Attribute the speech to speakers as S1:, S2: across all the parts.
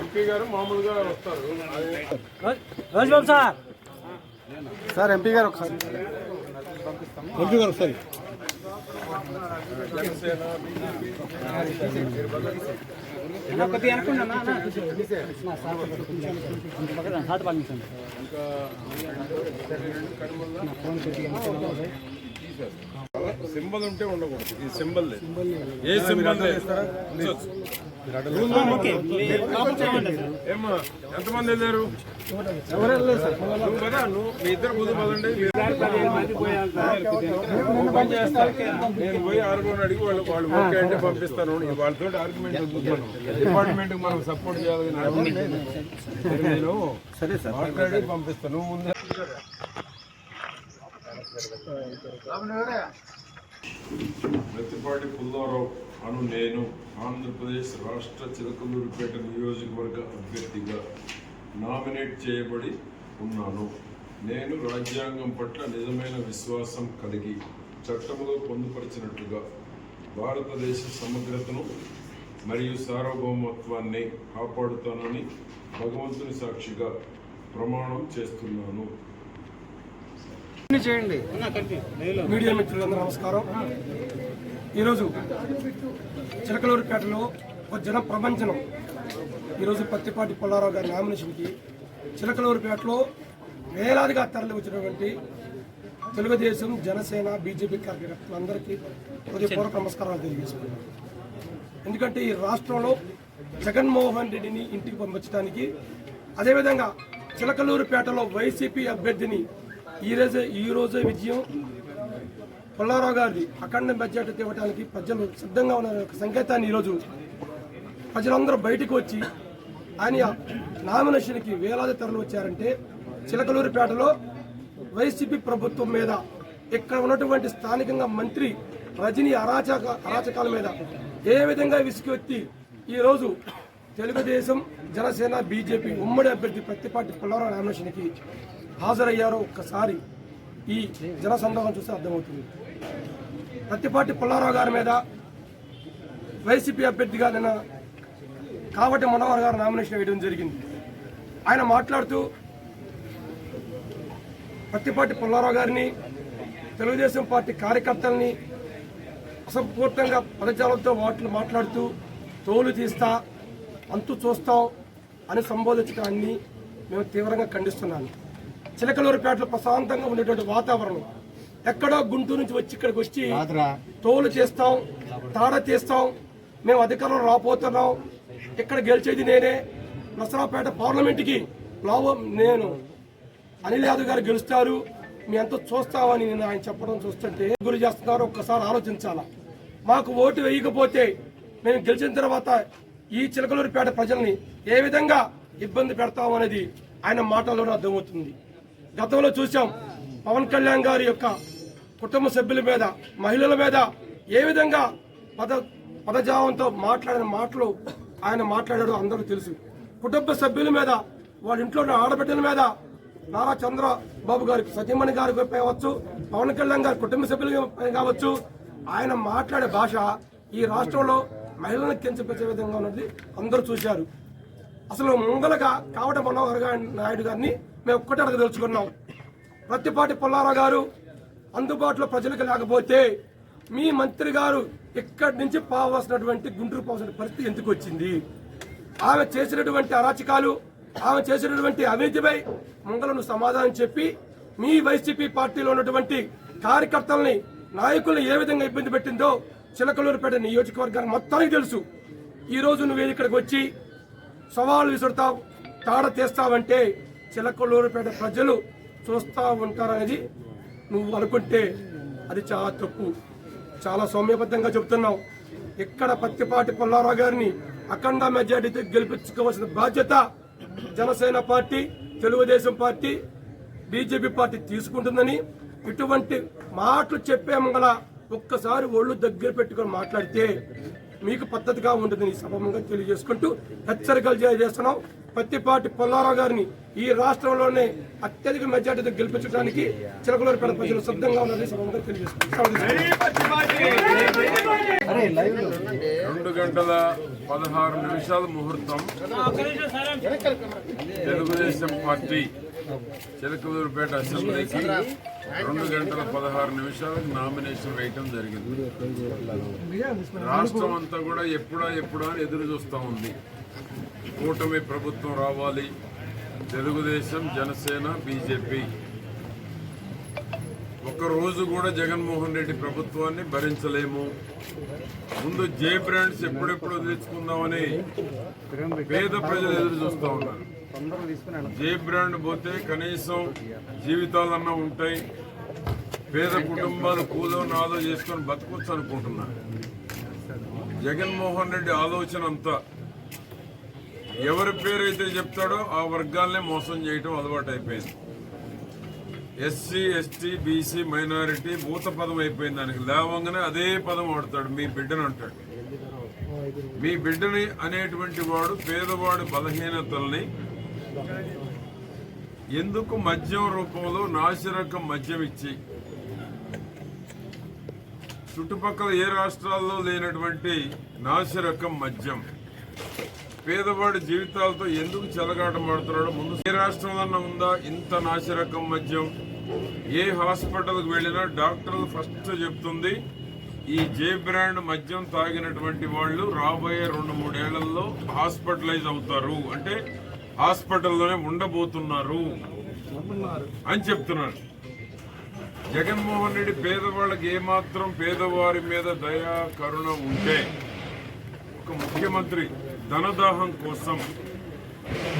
S1: MP గారు మామూలుగా వస్తారు.
S2: సార్
S3: సార్ ఎంపీ గారు ఒకసారి ఎంపీ గారు ఒకసారి
S1: సింబల్ ఉంటే ఉండకూడదు. ఈ సింబల్ ఏ సింబల్ ఎంతమంది వెళ్ళారు నువ్వు కదా నువ్వు మీ ఇద్దరు ముందు పదండి చేస్తారు. నేను పోయి ఆరుగురు అడిగి వాళ్ళు వాళ్ళు ఓకే అంటే పంపిస్తాను వాళ్ళతో ఆర్గ్యుమెంట్ వద్దుతాను డిపార్ట్మెంట్ మనం సపోర్ట్ చేయాలి నేను సరే సార్ మాట్లాడి పంపిస్తాను నువ్వు ముందే పుల్లారావు అను నేను ఆంధ్రప్రదేశ్ రాష్ట్ర చిలకలూరుపేట నియోజకవర్గ అభ్యర్థిగా నామినేట్ చేయబడి ఉన్నాను. నేను రాజ్యాంగం పట్ల నిజమైన విశ్వాసం కలిగి చట్టంలో పొందుపరిచినట్లుగా భారతదేశ సమగ్రతను మరియు సార్వభౌమత్వాన్ని కాపాడుతానని భగవంతుని సాక్షిగా ప్రమాణం చేస్తున్నాను.
S3: చేయండి. మీడియా మిత్రులందరూ నమస్కారం. ఈరోజు చిలకలూరుపేటలో ఒక జన ప్రపంచనం ఈరోజు పత్తిపాటి పుల్లారావు గారి నామినేషన్కి చిలకలూరుపేటలో వేలాదిగా తరలి వచ్చినటువంటి తెలుగుదేశం జనసేన బీజేపీ కార్యకర్తలందరికీ హృదయపూర్వక నమస్కారాలు తెలియజేసుకున్నాను ఎందుకంటే ఈ రాష్ట్రంలో జగన్మోహన్ రెడ్డిని ఇంటికి పంపించడానికి అదేవిధంగా చిలకలూరుపేటలో వైసీపీ అభ్యర్థిని ఈ రోజే ఈ రోజే విజయం పుల్లారావు గారిది అఖండ బడ్జెట్ ఇవ్వడానికి ప్రజలు సిద్ధంగా ఉన్న ఒక సంకేతాన్ని ఈరోజు ప్రజలందరూ బయటకు వచ్చి ఆయన నామినేషన్కి వేలాది తరలి వచ్చారంటే చిలకలూరిపేటలో వైసీపీ ప్రభుత్వం మీద ఇక్కడ ఉన్నటువంటి స్థానికంగా మంత్రి రజనీ అరాచక అరాచకాల మీద ఏ విధంగా విసుకెత్తి ఈరోజు తెలుగుదేశం జనసేన బీజేపీ ఉమ్మడి అభ్యర్థి ప్రతిపాటి పుల్లారావు నామినేషన్కి హాజరయ్యారో ఒక్కసారి ఈ జనసందోహం చూస్తే అర్థమవుతుంది. ప్రతిపాటి పుల్లారావు గారి మీద వైసీపీ అభ్యర్థిగా నిన్న కావటి మనోహర్ గారు నామినేషన్ వేయడం జరిగింది. ఆయన మాట్లాడుతూ పత్తిపాటి పుల్లారావు గారిని తెలుగుదేశం పార్టీ కార్యకర్తల్ని అసంపూర్తంగా పదజాలంతో వాటిని మాట్లాడుతూ తోలు తీస్తా అంతు చూస్తాం అని సంబోధించడాన్ని మేము తీవ్రంగా ఖండిస్తున్నాను. చిలకలూరుపేటలో ప్రశాంతంగా ఉండేటువంటి వాతావరణం. ఎక్కడో గుంటూరు నుంచి వచ్చి ఇక్కడికి వచ్చి తోలు చేస్తాం తాడ తీస్తాం మేము అధికారంలో రాబోతున్నాం. ఇక్కడ గెలిచేది నేనే. నసరాపేట పార్లమెంట్కి లాభ నేను. అనిల్ యాదవ్ గారు గెలుస్తారు. మీ ఎంతో చూస్తామని నేను ఆయన చెప్పడం చూస్తుంటే గురి చేస్తున్నారో ఒక్కసారి ఆలోచించాలా? మాకు ఓటు వేయకపోతే మేము గెలిచిన తర్వాత ఈ చిలకలూరుపేట ప్రజల్ని ఏ విధంగా ఇబ్బంది పెడతాం అనేది ఆయన మాటల్లోనే అర్థమవుతుంది. గతంలో చూసాం పవన్ కళ్యాణ్ గారి యొక్క కుటుంబ సభ్యుల మీద మహిళల మీద ఏ విధంగా పద పదజావంతో మాట్లాడిన మాటలు ఆయన మాట్లాడాడు అందరూ తెలుసు. కుటుంబ సభ్యుల మీద వాళ్ళ ఇంట్లో ఉన్న ఆడబిడ్డల మీద నారా చంద్రబాబు గారికి సత్యమణి గారికి కావచ్చు పవన్ కళ్యాణ్ గారి కుటుంబ సభ్యులు కావచ్చు ఆయన మాట్లాడే భాష ఈ రాష్ట్రంలో మహిళలను కించపరిచే విధంగా ఉన్నది అందరూ చూశారు. అసలు ముంగలగా కావట మనోహర్ నాయుడు గారిని మేము ఒక్కటే అడగదలుచుకున్నాం ప్రతిపాటి పుల్లారావు గారు అందుబాటులో ప్రజలకు లేకపోతే మీ మంత్రి గారు ఇక్కడి నుంచి పావాల్సినటువంటి గుంటూరు పోవాల్సిన పరిస్థితి ఎందుకు వచ్చింది? ఆమె చేసినటువంటి అరాచకాలు ఆమె చేసినటువంటి అవినీతిపై ముంగలను సమాధానం చెప్పి మీ వైసీపీ పార్టీలో ఉన్నటువంటి కార్యకర్తల్ని నాయకుల్ని ఏ విధంగా ఇబ్బంది పెట్టిందో చిలకలూరుపేట నియోజకవర్గానికి మొత్తానికి తెలుసు. ఈరోజు నువ్వు ఇక్కడికి వచ్చి సవాళ్ళు విసురుతావు తాడ తీస్తావంటే చిలకలూరుపేట ప్రజలు చూస్తూ ఉంటారనేది నువ్వు అనుకుంటే అది చాలా తప్పు. చాలా సౌమ్యబద్ధంగా చెబుతున్నావు. ఇక్కడ పత్తిపాటి పుల్లారావు గారిని అఖండ మెజార్టీతో గెలిపించుకోవాల్సిన బాధ్యత Janasena party Telugu Desam party BJP party తీసుకుంటుందని ఇటువంటి మాటలు చెప్పే మంగళ ఒక్కసారి ఒళ్ళు దగ్గర పెట్టుకొని మాట్లాడితే మీకు పద్ధతిగా ఉంటుందని ఈ తెలియజేసుకుంటూ హెచ్చరికలు చేస్తున్నాం. పత్తిపాటి పొల్లారావు గారిని ఈ రాష్ట్రంలోనే అత్యధిక మెజార్టీతో గెలిపించడానికి చిలకలూరుపేట ప్రజలు సిద్ధంగా ఉన్నారని
S1: రెండు గంటల పదహారు నిమిషాల ముహూర్తం. తెలుగుదేశం పార్టీ చిలకలూరుపేట అసెంబ్లీకి రెండు గంటల పదహారు నిమిషాలకు నామినేషన్ వేయటం జరిగింది రాష్ట్రం అంతా కూడా ఎప్పుడా ఎప్పుడా అని ఎదురు చూస్తూ ఉంది. కూటమి ప్రభుత్వం రావాలి. తెలుగుదేశం జనసేన బీజేపీ. ఒక్క రోజు కూడా జగన్మోహన్ రెడ్డి ప్రభుత్వాన్ని భరించలేము. ముందు జే బ్రాండ్స్ ఎప్పుడెప్పుడు తెచ్చుకుందామని పేద ప్రజలు ఎదురు చూస్తూ ఉన్నారు. జే బ్రాండ్ పోతే కనీసం జీవితాలన్నా ఉంటాయి. పేద కుటుంబాలు కూదో నాదో చేసుకొని బతకొచ్చు అనుకుంటున్నారు. జగన్మోహన్ రెడ్డి ఆలోచన అంతా ఎవరి పేరు అయితే చెప్తాడో ఆ వర్గాలనే మోసం చేయటం అలవాటు అయిపోయింది. ఎస్సీ ఎస్టీ బీసీ మైనారిటీ భూత పదం అయిపోయింది. దానికి లేవంగానే అదే పదం వాడతాడు. మీ బిడ్డను అంటాడు. మీ బిడ్డని అనేటువంటి వాడు పేదవాడి బలహీనతల్ని ఎందుకు మద్యం రూపంలో నాసిరకం మద్యం ఇచ్చి? చుట్టుపక్కల ఏ రాష్ట్రాల్లో లేనటువంటి నాసిరకం మద్యం? పేదవాడి జీవితాలతో ఎందుకు చెలగాటమాడుతున్నాడో ముందు ఏ రాష్ట్రంలో ఉందా? ఇంత నాశరకం మద్యం ఏ హాస్పిటల్కి వెళ్ళినా డాక్టర్లు ఫస్ట్ చెప్తుంది ఈ జే బ్రాండ్ మద్యం తాగినటువంటి వాళ్ళు రాబోయే రెండు మూడేళ్ళలో హాస్పిటలైజ్ అవుతారు. అంటే హాస్పిటల్లోనే ఉండబోతున్నారు అని చెప్తున్నారు. జగన్మోహన్ రెడ్డి పేదవాళ్ళకి ఏమాత్రం పేదవారి మీద దయా కరుణ ఉంటే ఒక ముఖ్యమంత్రి ధనదాహం కోసం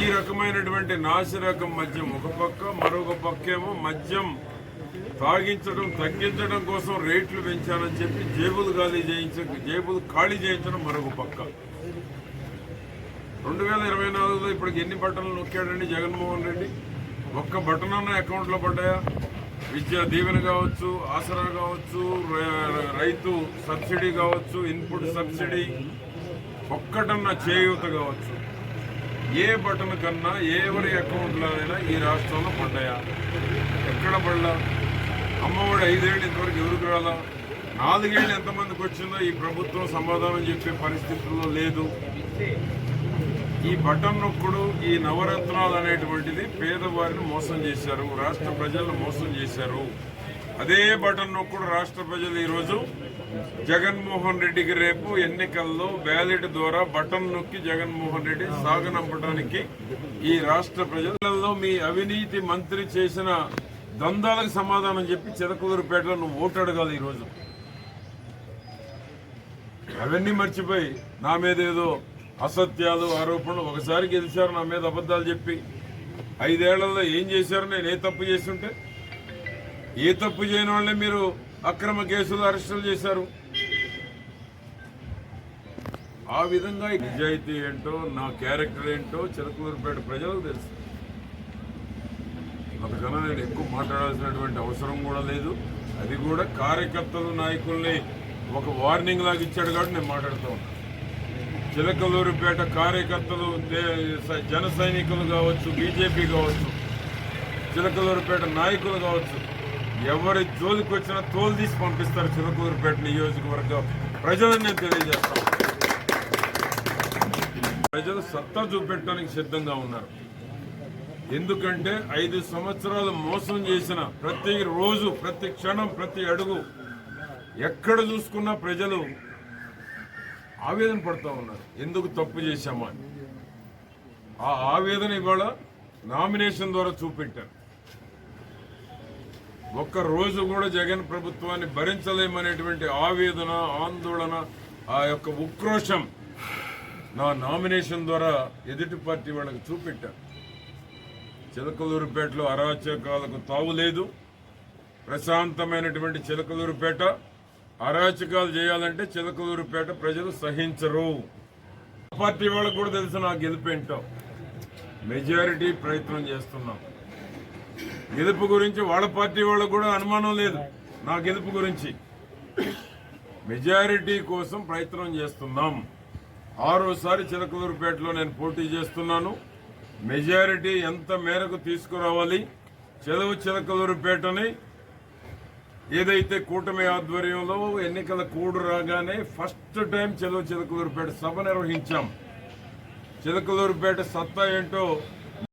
S1: ఈ రకమైనటువంటి నాసిరకం మద్యం ఒక పక్క మరొక పక్కేమో మద్యం తాగించడం తగ్గించడం కోసం రేట్లు పెంచానని చెప్పి జేబులు ఖాళీ చేయించ జేబులు ఖాళీ చేయించడం మరొక పక్క. రెండు వేల ఇరవై నాలుగులో ఇప్పటికి ఎన్ని బట్టలు నొక్కాడండి జగన్మోహన్ రెడ్డి? ఒక్క బటన్ అన్న అకౌంట్లో పడ్డాయా? విద్యా దీవెన కావచ్చు ఆసరా కావచ్చు రైతు సబ్సిడీ కావచ్చు ఇన్పుట్ సబ్సిడీ ఒక్కటన్నా చేయూత కావచ్చు. ఏ బటన్ కన్నా ఎవరి అకౌంట్లోనైనా ఈ రాష్ట్రంలో పడ్డాయా? ఎక్కడ పడ్డా? అమ్మఒడి ఐదేళ్ళు ఇంతవరకు ఎవరికి రాలా? నాలుగేళ్ళు ఎంతమందికి వచ్చిందో ఈ ప్రభుత్వం సమాధానం చెప్పే పరిస్థితుల్లో లేదు. ఈ బటన్ నొక్కుడు ఈ నవరత్నాలు అనేటువంటిది పేదవారిని మోసం చేశారు రాష్ట్ర ప్రజలను మోసం చేశారు. అదే బటన్ నొక్కుడు రాష్ట్ర ప్రజలు ఈరోజు జగన్మోహన్ రెడ్డికి రేపు ఎన్నికల్లో బ్యాలెట్ ద్వారా బటన్ నొక్కి జగన్మోహన్ రెడ్డి సాగనంపడానికి ఈ రాష్ట్ర ప్రజలలో మీ అవినీతి మంత్రి చేసిన దందాలకు సమాధానం చెప్పి చిరకూరుపేటలో నువ్వు ఓటు అడగాలి ఈరోజు. అవన్నీ మర్చిపోయి నా మీద ఏదో అసత్యాలు ఆరోపణలు ఒకసారి గెలిచారు నా మీద అబద్ధాలు చెప్పి ఐదేళ్ళలో ఏం చేశారు? నేను ఏ తప్పు చేస్తుంటే? ఏ తప్పు చేయని వాళ్ళే మీరు అక్రమ కేసులు అరెస్టులు చేశారు. ఆ విధంగా ఈ నిజాయితీ ఏంటో నా క్యారెక్టర్ ఏంటో చిలకలూరుపేట ప్రజలకు తెలుసు. అంతకన్నా నేను ఎక్కువ మాట్లాడాల్సినటువంటి అవసరం కూడా లేదు. అది కూడా కార్యకర్తలు నాయకుల్ని ఒక వార్నింగ్ లాగా ఇచ్చాడు కాబట్టి నేను మాట్లాడుతూ ఉన్నాను చిలకలూరుపేట కార్యకర్తలు జన సైనికులు కావచ్చు బీజేపీ కావచ్చు చిలకలూరుపేట నాయకులు కావచ్చు ఎవరి జోలికి వచ్చినా తోలు తీసి పంపిస్తారు చిలకూరుపేట నియోజకవర్గం. ప్రజలను నేను తెలియజేస్తాను. ప్రజలు సత్తా చూపెట్టడానికి సిద్ధంగా ఉన్నారు. ఎందుకంటే ఐదు సంవత్సరాలు మోసం చేసిన ప్రతి రోజు ప్రతి క్షణం ప్రతి అడుగు ఎక్కడ చూసుకున్నా ప్రజలు ఆవేదన పడుతూ ఉన్నారు. ఎందుకు తప్పు చేశామా అని. ఆ ఆవేదన ఇవాళ నామినేషన్ ద్వారా చూపెట్టారు. ఒక్క రోజు కూడా జగన్ ప్రభుత్వాన్ని భరించలేమనేటువంటి ఆవేదన ఆందోళన ఆ యొక్క ఉక్రోషం నా నామినేషన్ ద్వారా ఎదుటి పార్టీ వాళ్ళకి చూపెట్టారు. చిలకలూరుపేటలో అరాచకాలకు తావులేదు ప్రశాంతమైనటువంటి చిలకలూరుపేట. అరాచకాలు చేయాలంటే చిలకలూరుపేట ప్రజలు సహించరు. పార్టీ వాళ్ళకు కూడా తెలుసు నా గెలుపేంటో మెజారిటీ ప్రయత్నం చేస్తున్నాం. గెలుపు గురించి వాళ్ళ పార్టీ వాళ్ళకు కూడా అనుమానం లేదు. నా గెలుపు గురించి. మెజారిటీ కోసం ప్రయత్నం చేస్తున్నాం. ఆరోసారి చిలకలూరుపేటలో నేను పోటీ చేస్తున్నాను. మెజారిటీ ఎంత మేరకు తీసుకురావాలి? చెలవు చిలకలూరుపేటని ఏదైతే కూటమి ఆధ్వర్యంలో ఎన్నికల కూడు రాగానే ఫస్ట్ టైం చెలవు చిలకలూరుపేట సభ నిర్వహించాం. చిలకలూరుపేట సత్తా ఏంటో